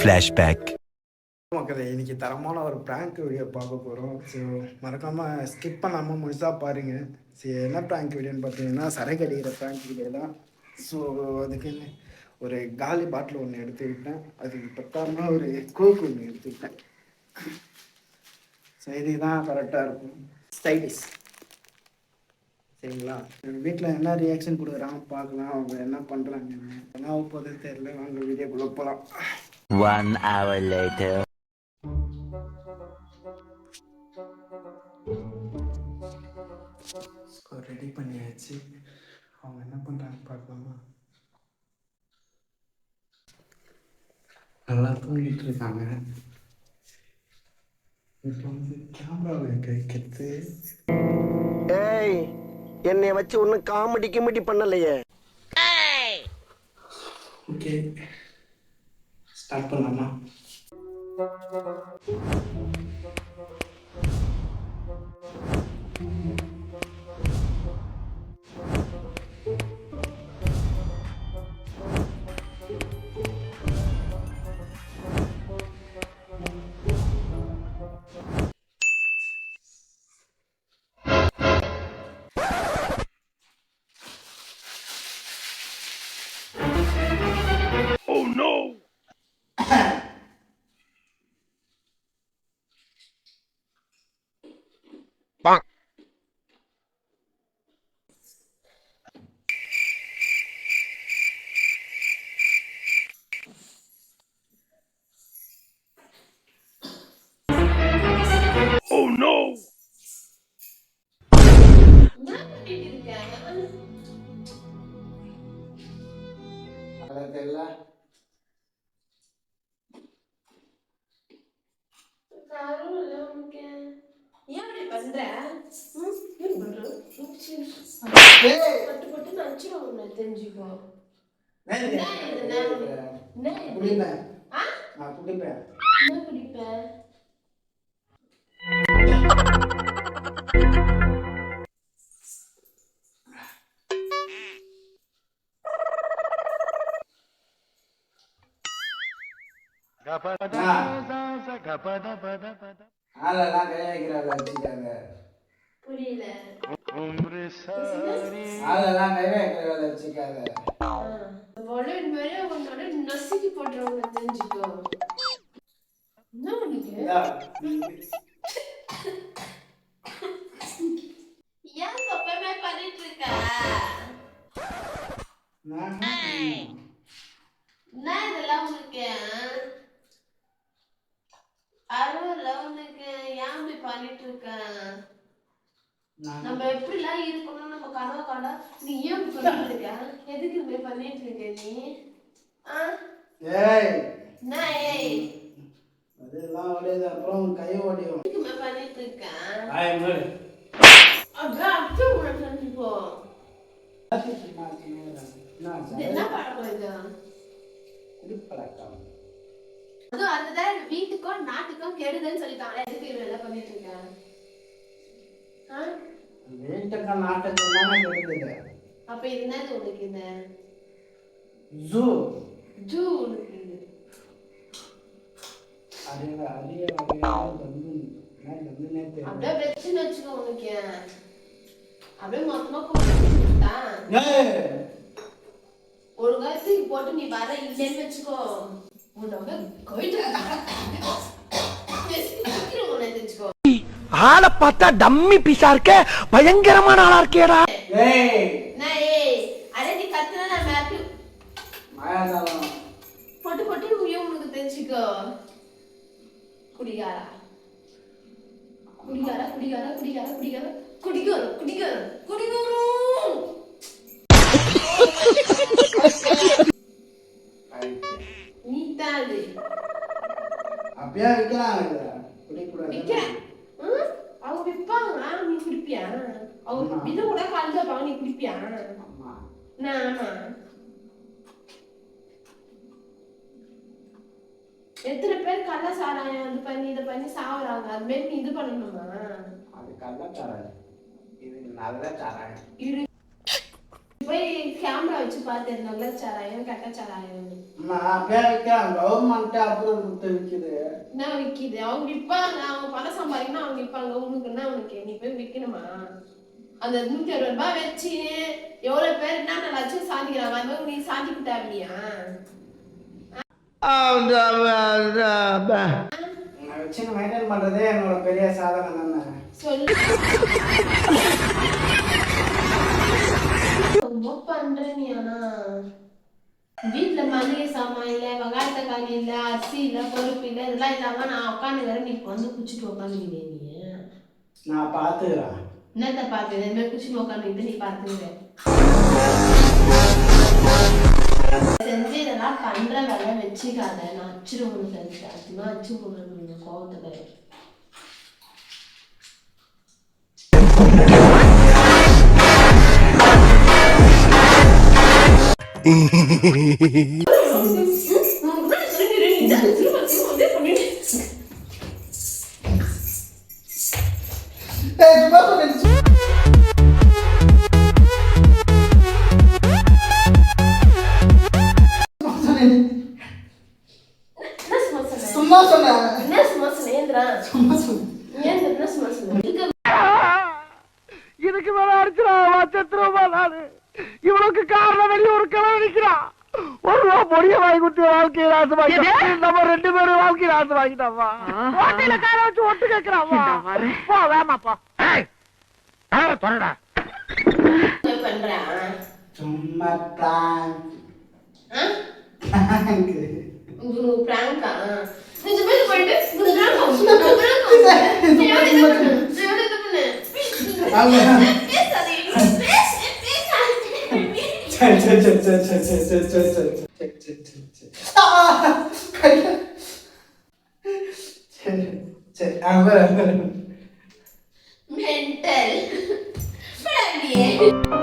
Flashback மக்களே இன்னைக்கு தரமான ஒரு ப்ராங்க் வீடியோ பார்க்க போகிறோம் ஸோ மறக்காமல் ஸ்கிப் பண்ணாமல் முழுசாக பாருங்கள் சரி என்ன ப்ராங்க் வீடியோன்னு பார்த்தீங்கன்னா சரக்கு அடிக்கிற ப்ராங்க் வீடியோ தான். ஸோ அதுக்குன்னு ஒரு காலி பாட்டில் ஒன்று எடுத்துக்கிட்டேன். அதுக்கு பத்தாமல் ஒரு கோக் ஒன்று எடுத்துக்கிட்டேன். ஸோ இதுதான் கரெக்டாக இருக்கும். ஸ்டைலிஷ் சரிங்களா? வீட்டில் என்ன ரியாக்ஷன் கொடுக்குறாங்க பார்க்கலாம். அவங்க என்ன பண்ணுறாங்க என்ன ஆக தெரியல. வாங்க வீடியோக்குள்ளே போகலாம் One hour later. So ready பண்ணியாச்சு. அவங்க என்ன பண்ணுறாங்க பார்க்கலாமா? நல்லா தூங்கிட்டு இருக்காங்க. இப்போ வந்து கேமராவை கைக்கிறது ஏய் என்னைய வச்சு ஒன்னும் காமெடி கிமெடி பண்ணலையே. ஓகே ஸ்டார்ட் பண்ணலாமா அதான் தெரியல ஏன் உன்னை தெரிஞ்சுக்கோ. என்ன இது? என்ன இது? குடிப்பேன்? நான் குடிப்பேன்? ஆளெல்லாம் கை வைக்கிறாங்க வச்சுக்காங்க புரியல. ஆளெல்லாம் கை வைக்கிறத வச்சுக்காங்க ஆ, மேல உன்னோட நசுக்கி போட்டுரும் தெரிஞ்சுக்கோ. என்ன உனக்கு? ஏன் எப்பவுமே பண்ணிட்டு இருக்க? என்ன இதெல்லாம் உனக்கு அருவல உனக்கு ஏன் இப்படி பண்ணிட்டு இருக்க நம்ம எப்படிலாம் இருக்கணும் நம்ம கனவு காண்டா நீ ஏன் பண்ணிட்டு இருக்க? எதுக்கு இப்படி பண்ணிட்டு இருக்க நீ? ஏய். என்ன ஏய்? அதெல்லாம் ஓடியது அப்புறம் கை ஓடியும் எதுக்கு இப்படி பண்ணிட்டு இருக்க? ஆய் அதான் அப்படியே என்ன பழக்கம் இது? அதுவும் அதுதான் வீட்டுக்கும் நாட்டுக்கும் கெடுதல்னு சொல்லிட்டாங்க எதுக்கு இவன் எல்லாம் பண்ணிட்டு இருக்க ஆ? வீட்டுக்கு நாட்டுக்கு தானே கிடைக்குது அப்ப என்னது உனக்கு இந்த? ஜூ. ஜூ உனக்கு அறிய அறிய வந்து அப்படியே வச்சுன்னு வச்சுக்கோ உனக்கு. அப்படியே மொத்தமா ஏய். ஒரு காலத்துக்கு போட்டு நீ வர இல்லைன்னு வச்சுக்கோ. ஆளை பார்த்தா டம்மி பீஸா இருக்க பயங்கரமான ஆளா இருக்கேடா. போட்டு போட்டு உனக்கு தெரிஞ்சுக்கோ. குடிகாரா. குடிகாரா குடிகாரா குடிகாரா குடிகாரா. குடிகாரம் குடிகாரம் குடிகாரம் அது அப்படியே விற்கிறாங்க? அவங்க விற்பாங்க. நீ குடிப்பியா? அவங்க வித கூட கலந்து வைப்பாங்க நீ குடிப்பியா? ஆமா. நான் ஆமா. எத்தனை பேர் கள்ள சாராயம் இது பண்ணி இதை பண்ணி சாவுறாங்க? அது மாதிரி நீ இது பண்ணணுமா? அது கள்ளச்சாராயம் இது நல்ல சாராயம். போய் கேமரா வச்சு பார்த்தேன் நல்ல சாராயம் கெட்ட சாராயம் நான் அப்படியே விற்கிறேன் கவர்மெண்ட்டே அப்ரூவல் கொடுத்து விற்கிது என்ன விக்குது. அவங்க விற்பாங்க அவங்க பணம் சம்பாதிக்கணும் அவங்க விற்பாங்க உனக்கு என்ன உனக்கு நீ போய் விற்கணுமா அந்த நூத்தி அறுபது ரூபாய் வச்சு எவ்வளவு பேர் என்ன லட்சம் சாதிக்கிறாங்க? அது மாதிரி நீ சாதிக்கிட்டா இல்லையா நான் வச்சு மெயின்டைன் பண்ணுறதே என்னோட பெரிய சாதனை தானே. சொல்லு. ரொம்ப பண்ற நீ ஆனா வீட்டுல மளிகை சாமான் இல்ல வெங்காய தக்காளி இல்ல அரிசி இல்ல பருப்பு இல்ல இதெல்லாம் இல்லாம நான் உட்காந்து வேற நீ வந்து குச்சிட்டு உட்காந்துக்கிட்டே நீ. நான் பார்த்துக்கிறேன் என்னத்த பார்த்து இதே மாதிரி குச்சிட்டு உட்காந்துக்கிட்டு நீ பார்த்துக்கிற செஞ்சு இதெல்லாம் பண்ற வேலை வச்சுக்காத. நான் அச்சிருவோம் செஞ்சு அதுமா அச்சு போடுறேன் கோவத்துல. சும்மா சொன்ன சும்மா சொன்னேன் என்ன சும்மா சும்மா சொன்னேன் என்ன சும்மா இதுக்கு மேல செத்துருவா நானு. இவனுக்கு காரணம் வெளிய ஒரு கிழமை நிக்கிறான் ஒரு ரூபா பொடிய வாங்கி கொடுத்து வாழ்க்கையை நாசமாக்கிட்டான் நம்ம ரெண்டு பேரும் வாழ்க்கையை நாசமாக்கிட்டாமா ஓட்டையில கார வச்சு ஒட்டு கேட்கிறாமா போ வேமாப்பா தொடடா போய் பண்றேன் சும்மா பிராங்க் மாதிரி போயிட்டு பிராங்கா பிராங்கா 아! 갈려. 제, 제, 안 보여. 안 보여. 멘탈. 프라이빗.